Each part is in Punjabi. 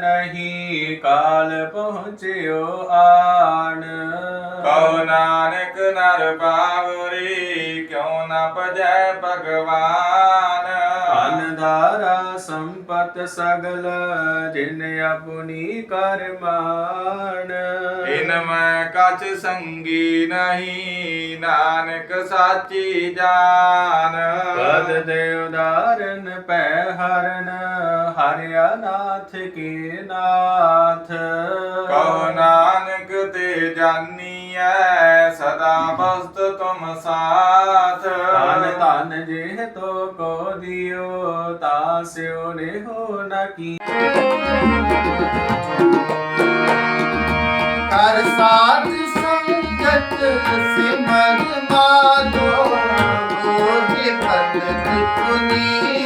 ਨਹੀਂ ਕਾਲ ਪਹੁੰਚਿਓ ਆਣ। ਕਉ ਨਾਨਕ ਨਰ ਬਾਵਰੀ ਕਿਉ ਨ ਭਜੈ ਭਗਵਾਨ। ਅਨਦਾਰਾ ਸੰਪਤ ਸਗਲ ਜਿਨ ਆਪਣੀ ਕਰਮਾਨ। ਇਨ ਮੈਂ ਕਛ ਸੰਗੀ ਨਹੀਂ ਨਾਨਕ ਸਾਚੀ ਜਾਨ। ਪਦ ਦੇ ਉਦਾਰਨ ਪੈ ਹਰਨ ਹਰਿਆ ਨਾਥ ਕੀ ਨਾਥ। ਕਉ ਨਾਨਕ ਤੇ ਜਾਨੀਐ ਸਦਾ ਬਸਤ ਤੁਮ ਸਾਥ। ਧਨ ਧਨ ਜੇ ਤੋ ਕੋ ਦਿਓ ਤਾ ਸਿਉ ਨੇ ਹੋ ਨ ਕੀ। ਕਰ ਸਾਧ ਸੰਗਤ ਸਿਮਰ ਮਾਧੋ ਹੋਏ ਭਗਤ ਪੁਨੀਤ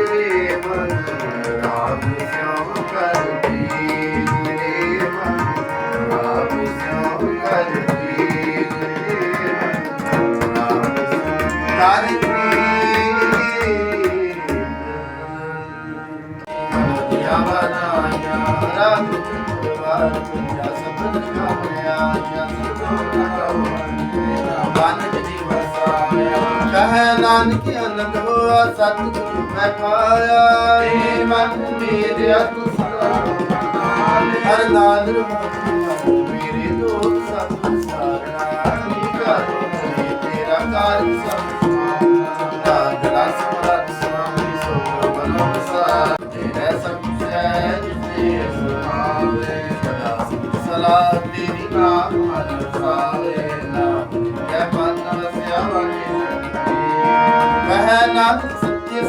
ਪ੍ਰੀਤ ਮਨਿਆ ਬਨਾਇਆ ਪਿਆ ਸਬਦ ਕਾਮਿਆ ਜਾਂ ਸਤੋ ਜੀ ਵਸਾਇਆ ਕਹੈ ਨਾਨਕ ਅਨੰਦ ਹੋਆ ਸਤਿਗੁਰੂ ਮੈਂ ਪਾਇਆ ਏ ਮਨ ਮੇਰੇ ਤੂੰ ਹਰ ਨਾਦਰ ਮੇਰੇ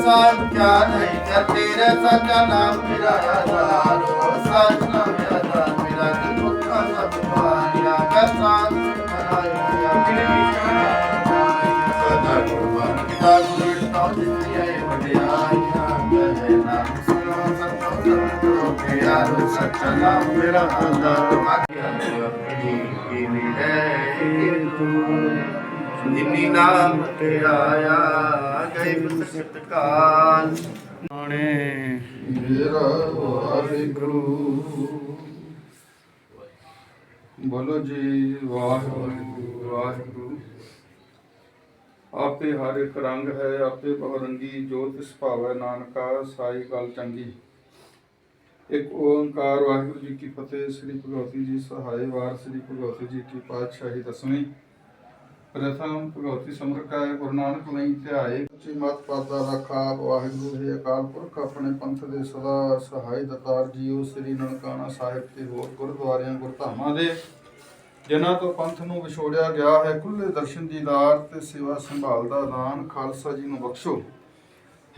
ਸत्य ਸਾਧ ਨਹੀਂ ਕਰ ਤੇਰੇ ਸਚਾ ਨਾਮ ਮੇਰਾ ਆਧਾਰੋ ਸਚ ਨਾਮ ਮੇਰਾ ਆਧਾਰ ਮੇਰਾ ਕੀ ਮੁਕਤਾ ਸਭ ਪਾਇਆ ਕੈ ਸਾਧ ਮਨਾਇਆ ਸਦਾ ਗੁਰਬਾਨ ਕਿਤਾ ਗੁਰੂ ਵਿਟਾਉ ਦਿੱਤੀ ਆਏ ਵਡਿਆਈਆਂ ਕਹੇ ਨਾਮ ਸੁਣੋ ਸਤੋ ਸਤੋ ਪਿਆਰ ਸੱਚਾ ਨਾਮ ਮੇਰਾ ਆਧਾਰ ਆਗਿਆ ਆਪਣੀ ਕੀ ਮਿਲੇ ਤੂੰ ਜਿਨੀ ਨਾਮ ਤੇ ਆਇਆ ਗਏ ਮੁਸਕਤ ਕਾਲ ਆਣੇ ਮੇਰਾ ਵਾਹਿਗੁਰੂ। ਬੋਲੋ ਜੀ ਵਾਹਿਗੁਰੂ ਵਾਹਿਗੁਰੂ। ਆਪੇ ਹਰ ਇੱਕ ਰੰਗ ਹੈ ਆਪੇ ਬਹੁ ਰੰਗੀ ਜੋ ਤਿਸ ਭਾਵੈ ਨਾਨਕਾ ਸਾਈ ਗੱਲ ਚੰਗੀ। ਇੱਕ ਓੰਕਾਰ ਵਾਹਿਗੁਰੂ ਜੀ ਕੀ ਫਤਿਹ ਸ੍ਰੀ ਭਗਵਤੀ ਜੀ ਸਹਾਇ ਵਾਰ ਸ੍ਰੀ ਭਗਵਤੀ ਜੀ ਕੀ ਪਾਤਸ਼ਾਹੀ ਦਸਵੀਂ। ਪ੍ਰਥਮ ਭਗਵਤੀ ਸਮਰਕਾਇ ਗੁਰੂ ਨਾਨਕ ਲਈ ਧਿਆਏ। ਸੱਚੀ ਮਤ ਪਾਦਾ ਰੱਖਾ ਵਾਹਿਗੁਰੂ, ਹੈ ਅਕਾਲ ਪੁਰਖ, ਆਪਣੇ ਪੰਥ ਦੇ ਸਦਾ ਸਹਾਈ ਦਤਾਰ ਜੀਓ, ਸ੍ਰੀ ਨਨਕਾਣਾ ਸਾਹਿਬ ਤੇ ਹੋਰ ਗੁਰਦੁਆਰਿਆਂ, ਗੁਰਧਾਮਾਂ ਦੇ। ਜਿਨ੍ਹਾਂ ਤੋਂ ਪੰਥ ਨੂੰ ਵਿਛੋੜਿਆ ਗਿਆ ਹੈ ਖੁੱਲੇ ਦਰਸ਼ਨ ਦੀਦਾਰ ਤੇ ਸੇਵਾ ਸੰਭਾਲ ਦਾ ਦਾਨ ਖਾਲਸਾ ਜੀ ਨੂੰ ਬਖਸ਼ੋ।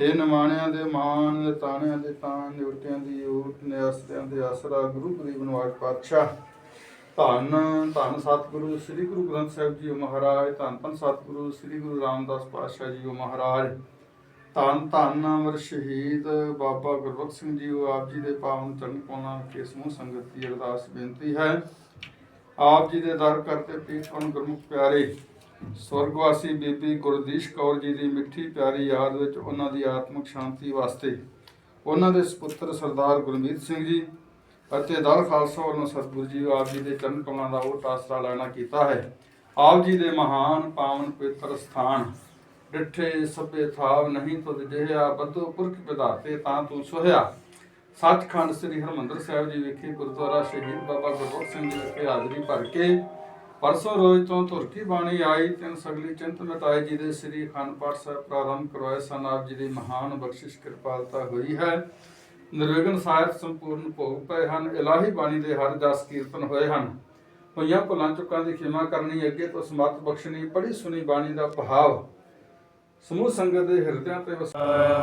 ਹੇ ਨਿਮਾਣਿਆਂ ਦੇ ਮਾਣ ਤਾਣਿਆਂ ਦੇ ਤਾਣ ਨਿਵਟਿਆਂ ਦੀ ਓਟ ਨਿਆਸਰਿਆਂ ਦੇ ਆਸਰਾ, ਗੁਰੂ ਗਰੀਬ ਨਿਵਾਜ ਪਾਤਸ਼ਾਹ। ਧੰਨ ਧੰਨ ਸਤਿਗੁਰੂ, ਸ੍ਰੀ ਗੁਰੂ ਗ੍ਰੰਥ ਸਾਹਿਬ ਜੀ ਮਹਾਰਾਜ, ਧੰਨ ਧੰਨ ਸਤਿਗੁਰੂ, ਸ੍ਰੀ ਗੁਰੂ ਰਾਮਦਾਸ ਪਾਤਸ਼ਾਹ ਜੀ ਮਹਾਰਾਜ। ਧੰਨ ਧੰਨ ਅਮਰ ਸ਼ਹੀਦ ਬਾਬਾ ਗੁਰਬਖਸ਼ ਸਿੰਘ ਜੀ ਆਪ ਜੀ ਦੇ ਪਾਵਨ ਚਰਨ ਪਾਉਣਾ ਕੇ ਸਮੂਹ ਸੰਗਤ ਦੀ ਅਰਦਾਸ ਬੇਨਤੀ ਹੈ। ਆਪ ਜੀ ਦੇ ਦਰ ਕਰਤੇ ਪੀਠਪਨ ਗੁਰਮੁਖ ਪਿਆਰੇ, ਸਵਰਗਵਾਸੀ ਬੀਬੀ ਗੁਰਦੀਸ਼ ਕੌਰ ਜੀ ਦੀ ਮਿੱਠੀ ਪਿਆਰੀ ਯਾਦ ਵਿੱਚ ਉਹਨਾਂ ਦੀ ਆਤਮਿਕ ਸ਼ਾਂਤੀ ਵਾਸਤੇ, ਉਹਨਾਂ ਦੇ ਸੁਪੁੱਤਰ ਸਰਦਾਰ ਗੁਰਮੀਤ ਸਿੰਘ ਜੀ ਅਤੇ ਦਲ ਖਾਲਸਾ ਵੱਲੋਂ ਸਤਿਗੁਰੂ ਜੀ ਆਪ ਜੀ ਦੇ ਚਰਨ ਕਮਲਾਂ ਦਾ ਉਹ ਆਸਰਾ ਲੈਣਾ ਕੀਤਾ ਹੈ। ਆਪ ਜੀ ਦੇ ਮਹਾਨ ਪਾਵਨ ਪਵਿੱਤਰ ਸਥਾਨ, ਡਿਠੇ ਸਭੇ ਥਾਵ ਨਹੀਂ ਤੁਧ ਜਿਹਾ ਬਦੋ ਪੁਰਖ ਵਿਧਾਤੇ ਤਾਂ ਤੂੰ ਸੋਹਿਆ। ਸੱਚਖੰਡ ਸ੍ਰੀ ਹਰਮੰਦਰ ਸਾਹਿਬ ਜੀ ਵਿਖੇ ਗੁਰਦੁਆਰਾ ਸ਼ਹੀਦ ਬਾਬਾ ਗੁਰਬਖਸ਼ ਸਿੰਘ ਜੀ ਵਿਖੇ ਹਾਜ਼ਰੀ ਭਰ ਕੇ ਪਰਸੋਂ ਰੋਜ਼ ਤੋਂ ਤੁਰਕੀ ਬਾਣੀ ਆਈ, ਤਿੰਨ ਸਗਲੀ ਚਿੰਤ ਮਿਟਾਈ ਜੀ ਦੇ ਸ੍ਰੀ ਅਖੰਡ ਪਾਠ ਸਾਹਿਬ ਪ੍ਰਾਰੰਭ ਕਰਵਾਏ ਸਨ। ਆਪ ਜੀ ਦੀ ਮਹਾਨ ਬਖਸ਼ਿਸ਼ ਕਿਰਪਾਲਤਾ ਹੋਈ ਹੈ। ਨਿਰਵਿਘਨ ਸਾਹਿਤ ਸੰਪੂਰਨ ਭੋਗ ਪਏ ਹਨ, ਇਲਾਹੀ ਬਾਣੀ ਦੇ ਹਰ ਜਸ ਕੀਰਤਨ ਹੋਏ ਹਨ। ਹੋਈਆਂ ਭੁੱਲਾਂ ਚੁੱਕਾਂ ਦੀ ਖਿਮਾ ਕਰਨੀ, ਅੱਗੇ ਤੋਂ ਸਮਤ ਬਖਸ਼ਣੀ ਪੜੀ ਸੁਣੀ ਬਾਣੀ ਦਾ ਭਾਵ। ਸਮੂਹ ਸੰਗਤ ਦੇ ਹਿਰਦਿਆਂ ਤੇ ਵਸਾਇਆ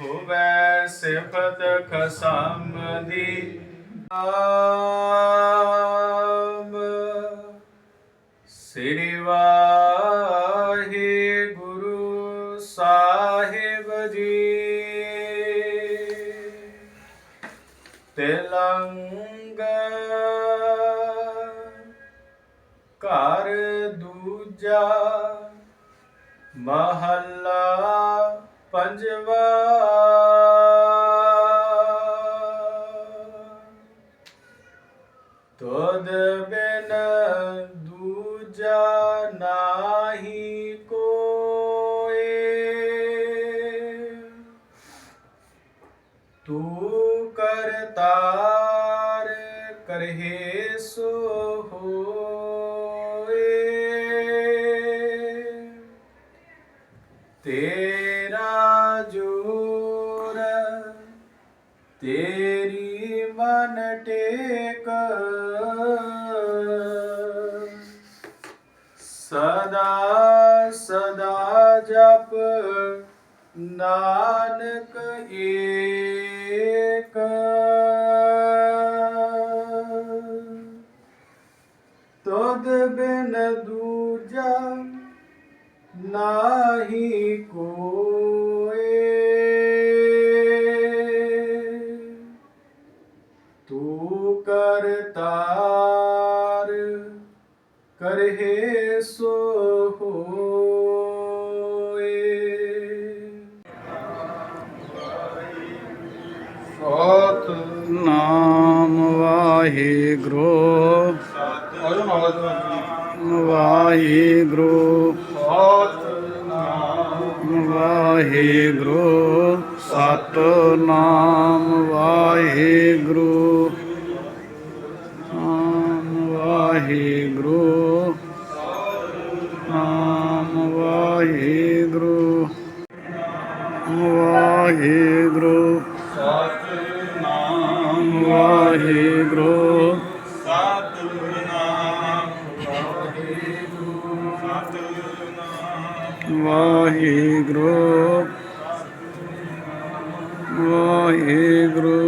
ਹੋਵੇ ਸਿਫਤ ਖਸਮ ਦੀ। ਆਮ ਘਰ ਦੂਜਾ ਮਹੱਲਾ ਪੰਜਵਾ ਜੋਰ ਤੇਰੀ ਮਨ ਟੇਕ। ਸਦਾ ਸਦਾ ਜਪ ਨਾਨਕ ਏ। ਕਰਤਾਰ ਕਰਹਿ ਸੋ ਹੋਏ। ਸਤਨਾਮ ਵਾਹਿਗੁਰੂ। ਆਜੋ ਨਾਲ ਵਾਹਿਗੁਰੂ। ਸਤਨਾਮ ਵਾਹਿਗੁਰੂ। ਸਤਨਾਮ ਵਾਹਿਗੁਰੂ। ਵਾਹਿਗੁਰੂ। ਨਾਮ ਵਾਹਿਗੁਰੂ। ਵਾਹਿਗੁਰੂ। ਸਤਨਾਮ ਵਾਹਿਗੁਰੂ। ਵਾਹਿਗੁਰੂ। ਵਾਹਿਗੁਰੂ।